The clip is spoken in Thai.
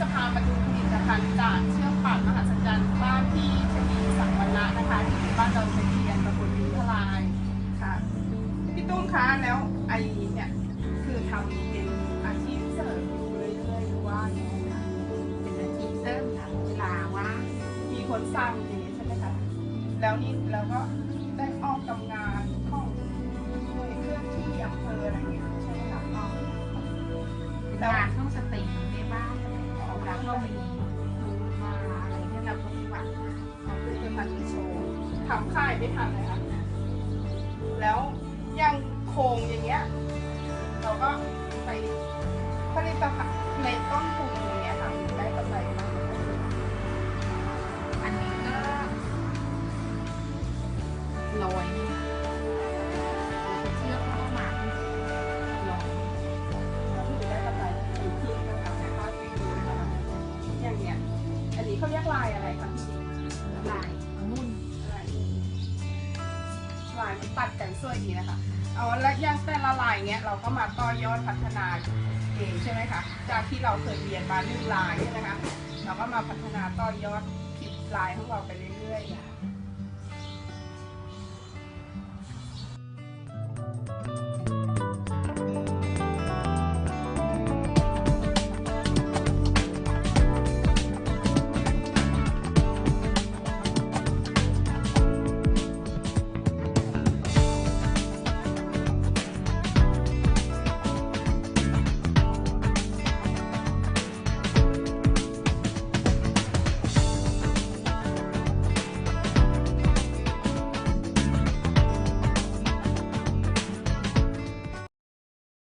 จะพามาดูผลิตภัณฑ์จากเชือกป่านมหัศจรรย์บ้านที่ชนีสังวรนะนะคะที่อยู่บ้านดอนเคียนตำบลยุทธลายค่ะพี่ตุ้มคะแล้วไอ้เนี่ยคือทำเป็นอาชีพเสริมอยู่เรื่อยๆหรือว่ายังไงคะเป็นอาชีพเสริมค่ะเวลาว่างมีคนสร้างอย่างนี้ใช่ไหมคะแล้วนี่แล้วก็ได้ออกกำงานของหน่วยเคลื่อนที่อำเภออะไรอย่างเงี้ยใช่ไหมคะออกงาน ทำค่ายไม่ทันเลยค่ะแล้วยังโครงอย่างเงี้ย เราก็ไปผลิตภัณฑ์ในต้นทุนอย่างเงี้ยค่ะได้กำไรมากอันนี้ก็ร้อยเชือกเข้ามาร้อยก็คือได้กำไรอยู่ที่นะคะแต่ก็ไปดูนะคะอย่างเงี้ยอันนี้เขาเรียกลายอะไรคะ ตัดกันสวยดีนะคะเอาและย่างแต่ละลายเงี้ยเราก็มาต่อยอดพัฒนาเองใช่ไหมคะจากที่เราเคยเรียนมาหนึ่งลายใช่ไหมคะเราก็มาพัฒนาต่อยอดคลิปลายของเราไปเรื่อยๆ